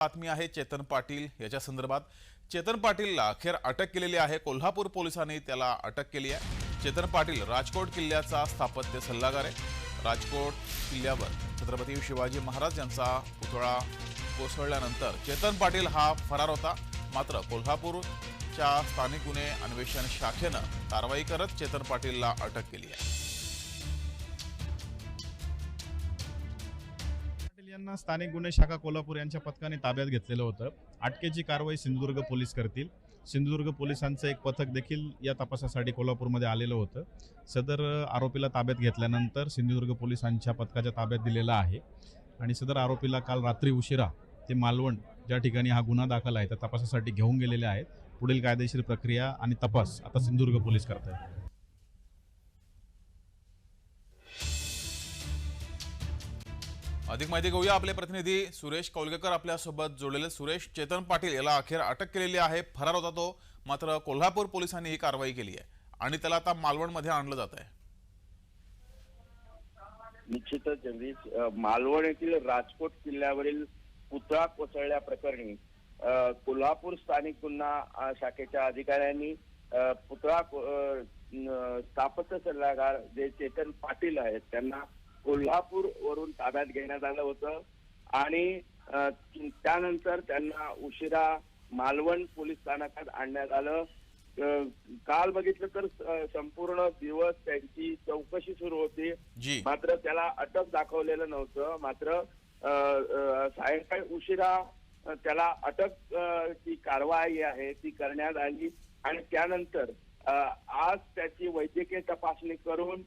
बातमी आहे चेतन पाटील. याच्या संदर्भात चेतन पाटीलला अखेर अटक केलेली आहे. कोल्हापूर पोलिसांनी त्याला अटक केली आहे. चेतन पाटील राजकोट किल्ल्याचा स्थापत्य सल्लागार आहे. राजकोट किल्ल्यावर छत्रपती शिवाजी महाराज यांचा पुतळा कोसळल्यानंतर चेतन पाटील हा फरार होता. मात्र कोल्हापूरच्या स्थानिक गुन्हे अन्वेषण शाखेनं कारवाई करत चेतन पाटीलला अटक केली आहे. यांना स्थानिक गुन्हे शाखा कोल्हापूर यांच्या पथकाने ताब्यात घेतलेलं होतं. अटकेची कारवाई सिंधुदुर्ग पोलीस करतील. सिंधुदुर्ग पोलिसांचं एक पथक देखील या तपासासाठी कोल्हापूरमध्ये आलेलं होतं. सदर आरोपीला ताब्यात घेतल्यानंतर सिंधुदुर्ग पोलिसांच्या पथकाच्या ताब्यात दिलेला आहे. आणि सदर आरोपीला काल रात्री उशिरा ते मालवण ज्या ठिकाणी हा गुन्हा दाखल आहे त्या तपासासाठी घेऊन गेलेले आहेत. पुढील कायदेशीर प्रक्रिया आणि तपास आता सिंधुदुर्ग पोलीस करत आहेत अधिक माहिती घेऊया. आपले प्रतिनिधी सुरेश कौलगेकर आपल्यासोबत जोडलेले. सुरेश चेतन पाटील याला अखेर अटक केलेली आहे. फरार होता तो. मात्र कोल्हापूर पोलिसांनी ही कारवाई केली आहे आणि त्याला आता मालवणमध्ये आणलं जात आहे. निश्चितच जगदीश मालवण येथील राजकोट किल्ल्यावरील पुतळा कोसळल्या प्रकरणी कोल्हापूर स्थानिक गुन्हा शाखेच्या अधिकाऱ्यांनी पुतळा स्थापत्य सल्लागार जे चेतन पाटील आहेत त्यांना कोल्हापूर वरून ताब्यात घेण्यात आलं होतं. आणि त्यानंतर त्यांना उशिरा मालवण पोलीस स्थानकात आणण्यात आलं. काल बघितलं तर संपूर्ण दिवस त्यांची चौकशी सुरू होती. जी. मात्र त्याला अटक दाखवलेलं नव्हतं. मात्र सायंकाळी उशिरा त्याला अटक ची कारवाई आहे ती करण्यात आली. आणि त्यानंतर आज त्याची वैद्यकीय तपासणी करून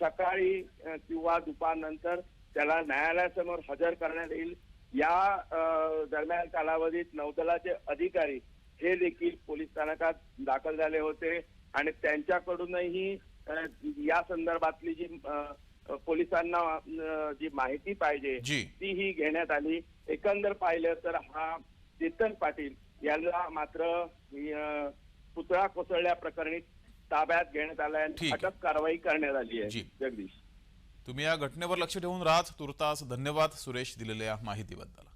सकाळी किंवा दुपारनंतर त्याला न्यायालयासमोर हजर करण्यात येईल या दरम्यान कालावधीत नौदलाचे अधिकारी हे देखील पोलीस स्थानकात दाखल झाले होते आणि त्यांच्याकडूनही या संदर्भातली जी पोलिसांना जी माहिती पाहिजे. ती ही घेण्यात आली एकंदर पाहिलं तर हा चेतन पाटील याला मात्र पुतळा कोसळल्या प्रकरणी ताब्यात घेण्यात आलाय. अटक कारवाई करण्यात आली आहे. जगदीश तुम्ही या घटनेवर लक्ष ठेवून राहत तुर्तास धन्यवाद सुरेश दिलेल्या माहितीबद्दल.